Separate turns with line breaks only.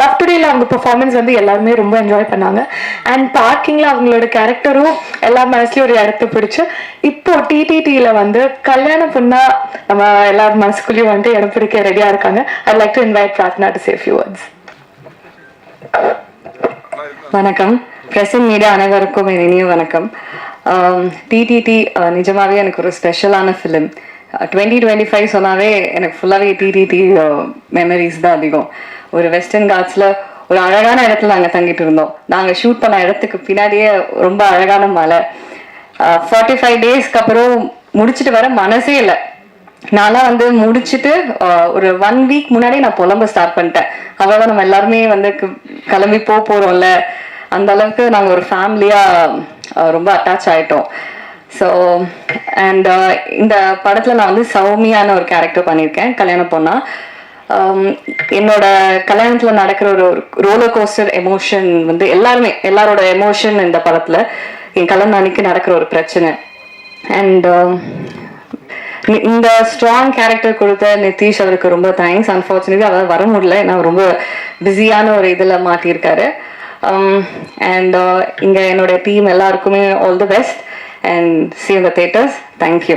Love டுடேல அவங்க performance வந்து எல்லாருமே ரொம்ப என்ஜாய் பண்ணாங்க. அண்ட் பார்க்கிங்ல அவங்களோட கேரக்டரும் எல்லா மனசுலயும் ஒரு இடத்த பிடிச்சு இப்போ டிடிடியில வந்து கல்யாண பொண்ணா நம்ம எல்லார் மனசுக்குள்ளேயும் வந்து இடம் பிடிக்க ரெடியா இருக்காங்க. I like to invite Prarthana to say few words
வணக்கம். பிரசன் மீடியா அனைவருக்கும் என் இனிய வணக்கம். டிடிடி நிஜமாவே எனக்கு ஒரு ஸ்பெஷலான ஃபிலிம் டுவெண்ட்டி டுவெண்ட்டி ஃபைவ் சொன்னாவே எனக்கு ஃபுல்லாகவே டிடிடி மெமரிஸ் தான் அதிகம். ஒரு வெஸ்டர்ன் காட்ஸில் ஒரு அழகான இடத்துல நாங்கள் தங்கிட்டு இருந்தோம். நாங்கள் ஷூட் பண்ண இடத்துக்கு பின்னாடியே ரொம்ப அழகான மலை. ஃபார்ட்டி ஃபைவ் டேஸ்க்கு அப்புறம் முடிச்சுட்டு வர மனசே இல்லை. நான்லாம் வந்து முடிச்சுட்டு ஒரு ஒன் வீக் முன்னாடி நான் புலம்ப ஸ்டார்ட் பண்ணிட்டேன். அவ்வளோதான் நம்ம எல்லாருமே வந்து கிளம்பி போக போகிறோம்ல அந்த அளவுக்கு நாங்கள் ஒரு ஃபேமிலியாக ரொம்ப அட்டாச் ஆகிட்டோம் ஸோ அண்ட் இந்த படத்தில் நான் வந்து சௌமியான ஒரு கேரக்டர் பண்ணியிருக்கேன். கல்யாணம் பொண்ணா. என்னோட கல்யாணத்தில் நடக்கிற ஒரு ரோலர் கோஸ்டர் எமோஷன் வந்து எல்லாருமே எல்லாரோட எமோஷன் இந்த படத்தில் என் கல்யாணம் அன்னைக்கு நடக்கிற ஒரு பிரச்சனை. அண்ட் இந்த ஸ்ட்ராங் கேரக்டர் கொடுத்த நிதிஷ் அவருக்கு ரொம்ப தேங்க்ஸ் அன்ஃபார்ச்சுனேட்லி அதாவது வர முடியல. ஏன்னா ரொம்ப பிஸியான ஒரு இதில் மாட்டியிருக்காரு. அண்ட் இங்கே என்னுடைய டீம் எல்லாருக்குமே ஆல் தி பெஸ்ட் அண்ட் சி இந்த தேட்டர்ஸ் தேங்க்யூ